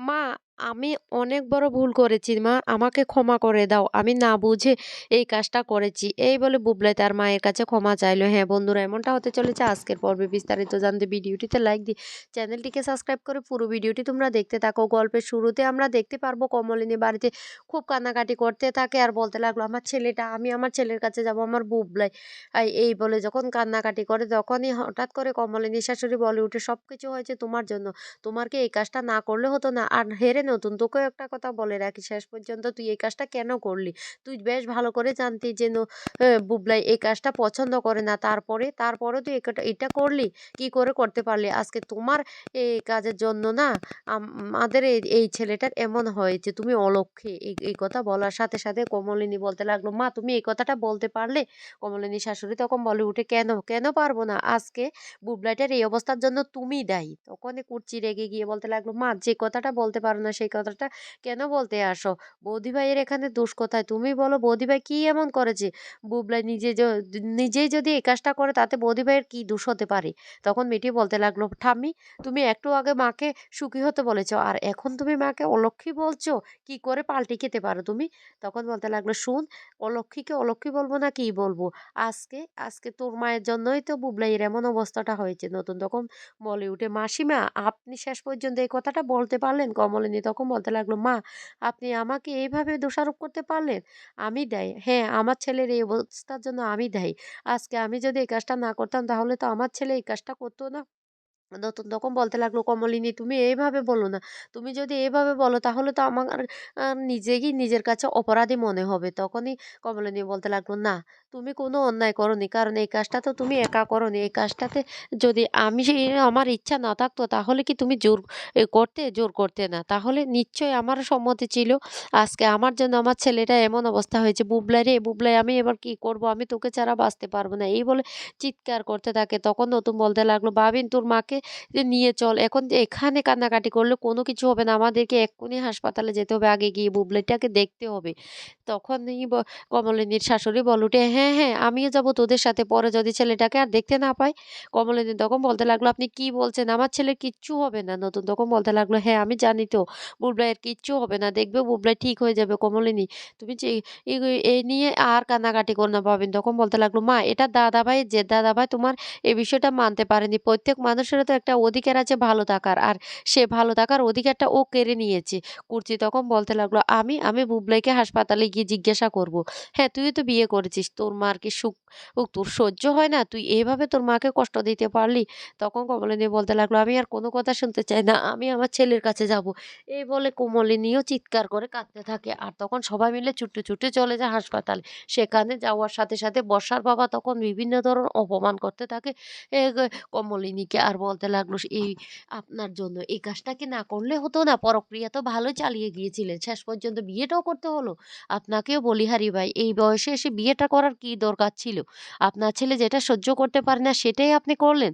মা আমি অনেক বড় ভুল করেছি, মা। আমাকে ক্ষমা করে দাও। আমি না বুঝে এই কাজটা করেছি। এই বলে বুবলাই তার মায়ের কাছে ক্ষমা চাইলো। হ্যাঁ বন্ধুরা, এমনটা হতে চলেছে। আজকের পর্বে বিস্তারিত জানতে ভিডিওটিতে লাইক দিয়ে চ্যানেলটিকে সাবস্ক্রাইব করে পুরো ভিডিওটি তোমরা দেখতে থাকো। গল্পের শুরুতে আমরা দেখতে পারব কমলিনী বাড়িতে খুব কান্নাকাটি করতে থাকে আর বলতে লাগল, আমার ছেলেটা, আমি আমার ছেলের কাছে যাব, আমার বুবলাই। এই বলে যখন কান্নাকাটি করে, তখনই হঠাৎ করে কমলিনী শাশুড়ি বলে উঠে সব কিছু হয়েছে তোমার জন্য। তোমার কি এই কাজটা না করলে হতো না? আর হেরে নতুন তোকেও একটা কথা বলে রাখি শেষ পর্যন্ত তুই এই কাজটা কেন করলি? তুই বেশ ভালো করে জানতি যে বুবলাই এই কাজটা পছন্দ করে না। তারপরে তারপরে তুই এটা করলি? কি করে করতে পারলি? আজকে তোমার এই কাজের জন্য না, আম- আমাদের এই ছেলেটার এমন হয়েছে, তুমি অলক্ষে। এই কথা বলার সাথে সাথে কমলিনী বলতে লাগল, মা, তুমি এই কথাটা বলতে পারলে? কমলিনী শাশুড়ি তখন বলে, উঠে কেন কেন পারব না? আজকে বুবলাইটার এই অবস্থার জন্য তুমি দায়ী। তখনই কুর্চি রেগে গিয়ে বলতে লাগল, মা, যে কথাটা বলতে পারো না সেই কথাটা কেন বলতে আসো? বৌদি ভাইয়ের এখানে দোষ কোথায়? তুমি বলো বৌদি ভাই কি এমন করেছে বুবলাই নিজে নিজেই যদি এই কাজটা করে তাতে বৌদি ভাইয়ের কি দোষ হতে পারে? তখন মেয়েটি বলতে লাগল, ঠাম্মি, তুমি একটু আগে মাকে সুখী হতে বলেছ, আর এখন তুমি মাকে অলক্ষী বলছো? কি করে পাল্টে খেতে পারো তুমি? তখন বলতে লাগল, শুন, অলক্ষীকে অলক্ষী বলব না কি বলব? আজকে আজকে তোর মায়ের জন্যই তো বুবলাইয়ের এমন অবস্থাটা হয়েছে। নতুন তখন বলে উঠে, মাসিমা, আপনি শেষ পর্যন্ত এই কথাটা বলতে পারলেন কমলিনী? তখন বলতে লাগল, মা, আপনি আমাকে এইভাবে দোষারোপ করতে পারলেন? আমি দেয় হ্যাঁ আমার ছেলের এই অবস্থার জন্য আমি দেয়। আজকে আমি যদি এই কাজটা না করতাম, তাহলে তো আমার ছেলে এই কাজটা করতো না। নতুন তখন বলতে লাগল, কমলিনী, তুমি এইভাবে বলো না। তুমি যদি এইভাবে বলো, তাহলে তো আমার নিজেই নিজের কাছে অপরাধী মনে হবে। তখনই কমলিনী বলতে লাগল, না, তুমি কোনো অন্যায় করনি। কারণ এই কাজটা তো তুমি একা করনি। এই কাজটাতে যদি আমি আমার ইচ্ছা না থাকতো, তাহলে কি তুমি জোর করতে? জোর করতে না। তাহলে নিশ্চয়ই আমারও সম্মতি ছিল। আজকে আমার জন্য আমার ছেলেটা এমন অবস্থা হয়েছে। বুবলাই রে, বুবলাই, আমি এবার কি করব? আমি তোকে ছাড়া বাঁচতে পারব না। এই বলে চিৎকার করতে থাকে। তখন নতুন বলতে লাগল ভাবিন তোর মাকে যে নিয়ে চল। এখন এখানে কান্নাকাটি করলে কোনো কিছু হবে না। আমাদেরকে এক্ষুনি হাসপাতালে যেতে হবে। আগে গিয়ে বুবলাইটাকে দেখতে হবে। তখনই কমলিনীর শাশুড়ি বল উঠে হ্যাঁ হ্যাঁ আমিও যাব তোদের সাথে। পরে যদি ছেলেটাকে আর দেখতে না পাই? কমলিনী তখন বলতে লাগল, আপনি কি বলছেন? আমার ছেলের কিচ্ছু হবে না। নতুন তখন বলতে লাগল হ্যাঁ আমি জানি তো। বুবলাইয়ের কিচ্ছু হবে না। দেখবে বুবলাই ঠিক হয়ে যাবে। কমলিনী, তুমি যে এই- নিয়ে আর কান্নাকাটি করো না পাবেন তখন বলতে লাগল, মা, এটা দাদা ভাই যে দাদা ভাই তোমার এই বিষয়টা মানতে পারেনি। প্রত্যেক মানুষেরও তো একটা অধিকার আছে ভালো থাকার। আর সে ভালো থাকার অধিকারটা ও কেড়ে নিয়েছে। কুর্চি তখন বলতে লাগল, আমি আমি বুবলাইকে হাসপাতালে গিয়ে জিজ্ঞাসা করব। হ্যাঁ তুই তো বিয়ে করেছিস। তোর মার কি সুখ? তোর সহ্য হয় না? তুই এইভাবে তোর মাকে কষ্ট দিতে পারলি? তখন কমলিনী বলতে লাগল, আমি আর কোনো কথা শুনতে চাই না। আমি আমার ছেলের কাছে যাব। এই বলে কমলিনীও চিৎকার করে কাঁদতে থাকে। আর তখন সবাই মিলে ছুটে ছুটে চলে যায় হাসপাতালে। সেখানে যাওয়ার সাথে সাথে বর্ষার বাবা তখন বিভিন্ন ধরনের অপমান করতে থাকে। কমলিনীকে আর বলতে লাগল এই আপনার জন্য। এই কাজটা কি না করলে হতো না। পরক্রিয়া তো ভালোই চালিয়ে গিয়েছিলেন। শেষ পর্যন্ত বিয়েটাও করতে হলো। আপনাকেও বলি, হারি ভাই, এই বয়সে এসে বিয়েটা করার কি দরকার ছিল? আপনার ছেলে যেটা সহ্য করতে পারে না, সেটাই আপনি করলেন?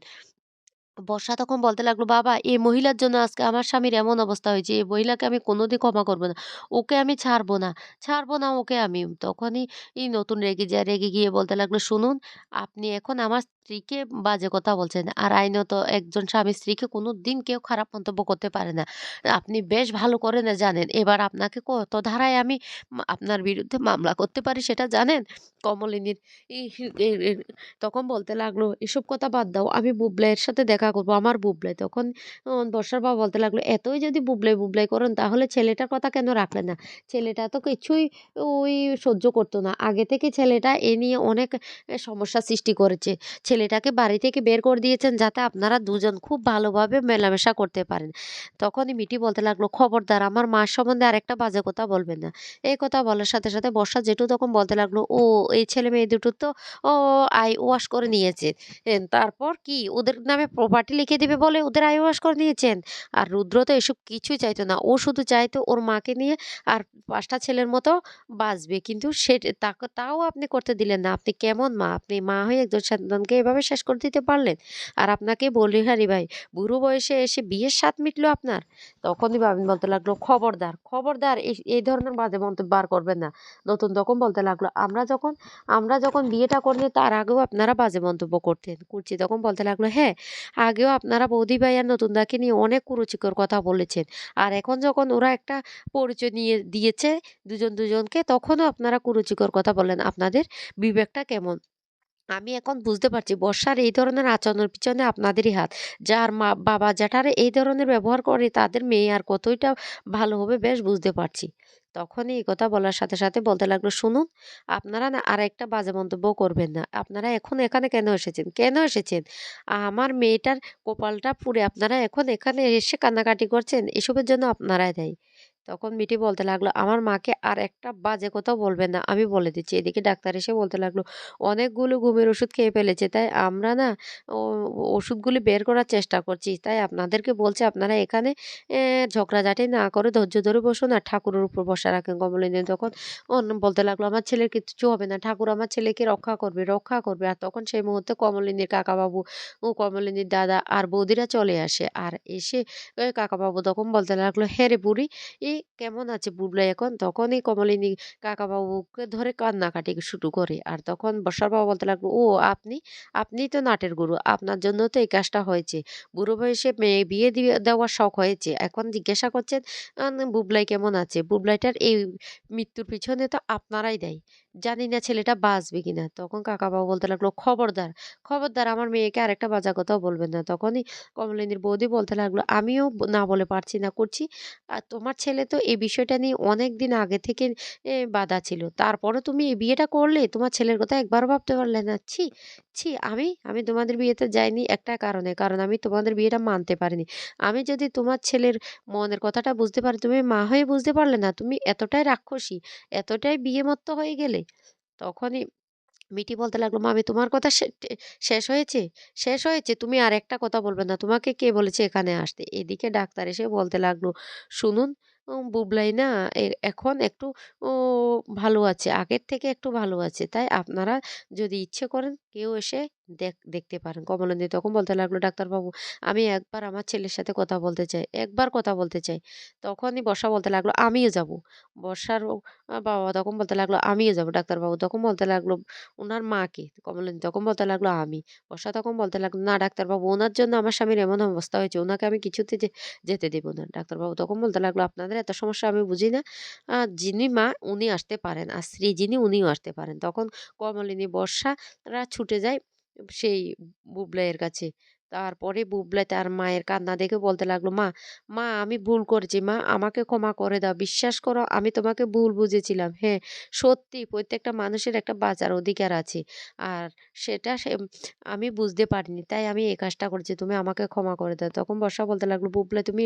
বর্ষা তখন বলতে লাগল, বাবা এই মহিলার জন্য আজকে আমার স্বামীর এমন অবস্থা হয়েছে। এই মহিলাকে আমি কোনোদিন ক্ষমা করব না। ওকে আমি ছাড়বো না। ছাড়বো না ওকে আমি। তখনই এই নতুন রেগে যায়, রেগে গিয়ে বলতে লাগল, শুনুন, আপনি এখন আমার স্ত্রীকে বাজে কথা বলছেন। আর আইনত একজন স্বামী স্ত্রীকে কোনো দিন কেউ খারাপ মন্তব্য করতে পারে না। আপনি বেশ ভালো করে না জানেন। এবার আপনাকে কত ধারায় আমি আপনার বিরুদ্ধে মামলা করতে পারি সেটা জানেন? কমলিনীর তখন বলতে লাগল, এসব কথা বাদ দাও, আমি বুবলাইয়ের সাথে দেখা করব, আমার বুবলাই। তখন বর্ষার বাবা বলতে লাগল, এতই যদি বুবলাই বুবলাই করেন, তাহলে ছেলেটার কথা কেন রাখলেন না? ছেলেটা তো কিছুই ওই সহ্য করতো না। আগে থেকে ছেলেটা এ নিয়ে অনেক সমস্যা সৃষ্টি করেছে। ছেলেটাকে বাড়ি থেকে বের করে দিয়েছেন যাতে আপনারা দুজন খুব ভালোভাবে মেলামেশা করতে পারেন। তখনই মিটি বলতে লাগল, খবরদার, আমার মার সম্বন্ধে আরেকটা বাজে কথা বলবেন না। এই কথা বলার সাথে সাথে বর্ষা জেঠু তখন বলতে লাগল, ও, এই ছেলে মেয়ে দুটো তো, ও আই ওয়াশ করে নিয়েছে। তারপর কি? ওদের নামে প্রপার্টি লিখে দিবে বলে ওদের আই ওয়াশ করে নিয়েছেন? আর রুদ্র তো এসব কিছুই চাইতো না। ও শুধু চাইতো ওর মাকে নিয়ে আর পাঁচটা ছেলের মতো বাঁচবে। কিন্তু সে তাও আপনি করতে দিলেন না। আপনি কেমন মা? আপনি মা হয়ে একজন সন্তানকে এভাবে শেষ করে দিতে পারলেন? আর আপনাকে বলি হারি ভাই, বুড়ো বয়সে এসে বিয়ের স্বাদ মিটলো আপনার? তখনই বাবিন বলতে লাগল, "খবরদার, খবরদার এই ধরনের বাজে মন্তব্য আর করবেন না।" নতুন তখন বলতে লাগল, "আমরা যখন আমরা যখন বিয়েটা করিনি তার আগেও আপনারা বাজে মন্তব্য করতেন।" কুর্চি তখন বলতে লাগল, "হ্যাঁ, আগেও আপনারা বৌদি ভাই আর নতুনদাকে নিয়ে অনেক কুরুচিকর কথা বলেছেন। আর এখন যখন ওরা একটা পরিচয় নিয়ে দিয়েছে দুজন দুজনকে তখনও আপনারা কুরুচিকর কথা বলেন। আপনাদের বিবেকটা কেমন? আমি এখন বুঝতে পারছি বর্ষার এই ধরনের আচরণের পিছনে আপনাদেরই হাত। যার মা বাবা জ্যাঠারা এই ধরনের ব্যবহার করে তাদের মেয়ে আর কতইটা ভালো হবে বেশ বুঝতে পারছি। তখনই এই কথা বলার সাথে, সাথে বলতে লাগল, "শুনুন, আপনারা না আর একটা বাজে মন্তব্য করবেন না। আপনারা এখন এখানে কেন এসেছেন? কেন এসেছেন? আমার মেয়েটার কপালটা পুড়ে আপনারা এখন এখানে এসে কান্নাকাটি করছেন? এসবের জন্য আপনারাই দায়ী।" তখন মিটি বলতে লাগল, "আমার মাকে আর একটা বাজে কথাও বলবেন না। আমি বলে দিচ্ছি।" এদিকে ডাক্তার এসে বলতে লাগল, "অনেকগুলো ঘুমের ওষুধ খেয়ে ফেলেছে। তাই আমরা না ওষুধগুলি বের করার চেষ্টা করছি। তাই আপনাদেরকে বলছি আপনারা এখানে ঝগড়াঝাটি না করে ধৈর্য ধরে বসুন আর ঠাকুরের উপর বসা রাখেন।" কমলিনী তখন বলতে লাগল, "আমার ছেলের কিচ্ছু হবে না। ঠাকুর আমার ছেলেকে রক্ষা করবে, রক্ষা করবে।" আর তখন সেই মুহূর্তে কমলিনীর কাকাবাবু ও কমলিনীর দাদা আর বৌদিরা চলে আসে। আর এসে কাকাবাবু তখন বলতে লাগল, "হ্যাঁ রে বুড়ি, এ কেমন আছে বুবলাই এখন?" তখনই কমলিনী কাকাবাবুকে ধরে কান্নাকাটি শুরু করে। আর তখন বর্ষার বাবা বলতে লাগল, "ও আপনি? আপনি তো নাটের গুরু। আপনার জন্য তো এই কাজটা হয়েছে। বুড়ো বয়সে মেয়ে বিয়ে দিয়ে দেওয়ার শখ হয়েছে। এখন জিজ্ঞাসা করছেন বুবলাই কেমন আছে? বুবলাইটার এই মৃত্যুর পিছনে তো আপনারাই দায়ী। জানি না ছেলেটা বাঁচবে কিনা।" তখন কাকা কাকাবাবু বলতে লাগল, "খবরদার, খবরদার আমার মেয়েকে আরেকটা বাজে কথাও বলবেন না।" তখনই কমলিনীর বৌদি বলতে লাগল, "আমিও না বলে পারছি না করছি। আর তোমার ছেলে তো এই বিষয়টা নিয়ে অনেক দিন আগে থেকে বাঁধা ছিল। তারপরে তুমি এই বিয়েটা করলে? তোমার ছেলের কথা একবারও ভাবতে পারলে না? ছি! ছি! আমি? আমি তোমাদের বিয়েতে যাইনি একটা কারণে। কারণ আমি তোমাদের বিয়েটা মানতে পারিনি। আমি যদি তোমার ছেলের মনের কথাটা বুঝতে পারি, তুমি মা হয়ে বুঝতে পারলে না? তুমি এতটাই রাক্ষসী, এতটাই বিয়েমত্ত হয়ে গেলে?" তখনই মিটি বলতে লাগল, "মামি তোমার কথা শেষ হয়েছে? শেষ হয়েছে? তুমি আর একটা কথা বলবে না। তোমাকে কে বলেছে এখানে আসতে?" এদিকে ডাক্তার এসে বলতে লাগল, "শুনুন, বুবলাই না এখন একটু ভালো আছে। আগের থেকে একটু ভালো আছে। তাই আপনারা যদি ইচ্ছে করেন কেউ এসে দেখ দেখতে পারেন।" কমলিনী তখন বলতে লাগল, "ডাক্তারবাবু, আমি একবার আমার ছেলের সাথে কথা বলতে চাই। একবার কথা বলতে চাই।" তখনই বর্ষা বলতে লাগল, "আমিও যাব বর্ষার বাবা তখন বলতে লাগল, "আমিও যাব।" ডাক্তারবাবু তখন বলতে লাগল, ওনার মাকে কে?" তখন বলতে লাগল, "আমি।" বর্ষা তখন বলতে লাগল, "না ডাক্তারবাবু, ওনার জন্য আমার স্বামীর এমন অবস্থা হয়েছে। ওনাকে আমি কিছুতে যেতে দেবো না।" ডাক্তারবাবু তখন বলতে লাগল, "আপনাদের এত সমস্যা আমি বুঝি না। যিনি মা উনি আসতে পারেন। আর স্ত্রী যিনি উনিও আসতে পারেন।" তখন কমলিনী, বর্ষারা ছুটে যায় সেই বুবলাইয়ের কাছে। তারপরে বুবলাই তার মায়ের কান্না দেখে বলতে লাগল, "মা, মা আমি ভুল করেছি মা। আমাকে ক্ষমা করে দাও। বিশ্বাস করো আমি তোমাকে ভুল বুঝেছিলাম। হ্যাঁ, সত্যি প্রত্যেকটা মানুষের একটা বাঁচার অধিকার আছে। আর সেটা সে আমি বুঝতে পারিনি। তাই আমি এই কাজটা করেছি। তুমি আমাকে ক্ষমা করে দাও।" তখন বর্ষা বলতে লাগল, "বুবলাই তুমি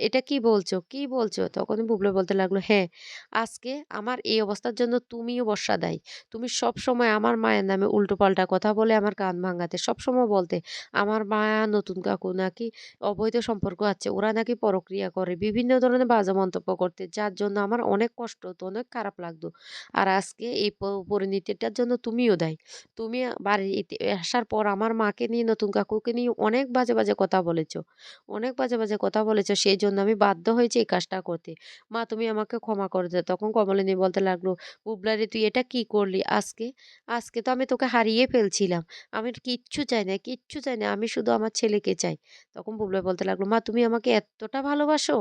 এটা কি বলছো? কি বলছো?" তখন বুবলাই বলতে লাগল, "হ্যাঁ, আজকে আমার এই অবস্থার জন্য তুমিও বর্ষা দায়ী। তুমি সবসময় আমার মায়ের নামে উল্টোপাল্টা কথা বলে আমার কান ভাঙাতে। সবসময় বলতে, আমার মা নতুন কাকু নাকি অবৈধ সম্পর্ক আছে। ওরা নাকি পরক্রিয়া করে। বিভিন্ন ধরনের বাজে মন্তব্য করতে। যার জন্য আমার অনেক কষ্ট হতো, অনেক খারাপ লাগতো। আর আজকে এই পরিণতিটার জন্য তুমিও দায়ী। তুমি বাড়িতে আসার পর আমার মাকে নিয়ে, নতুন কাকুকে নিয়ে অনেক বাজে, বাজে কথা বলেছ। অনেক বাজে, বাজে কথা বলেছ। সেজন্য আমি বাধ্য হয়েছি এই কাজটা করতে। মা তুমি আমাকে ক্ষমা করে দাও।" তখন কমলিনী বলতে লাগল, বুবলারে তুই এটা কি করলি আজকে? আজকে তো আমি তোকে হারিয়ে ফেলছিলাম। আমি কিচ্ছু চাই না, কিচ্ছু চাই না। আমি শুধু আমার ছেলেকে চাই।" তখন বুবলাই বলতে লাগল, "মা তুমি আমাকে এতটা ভালোবাসো?"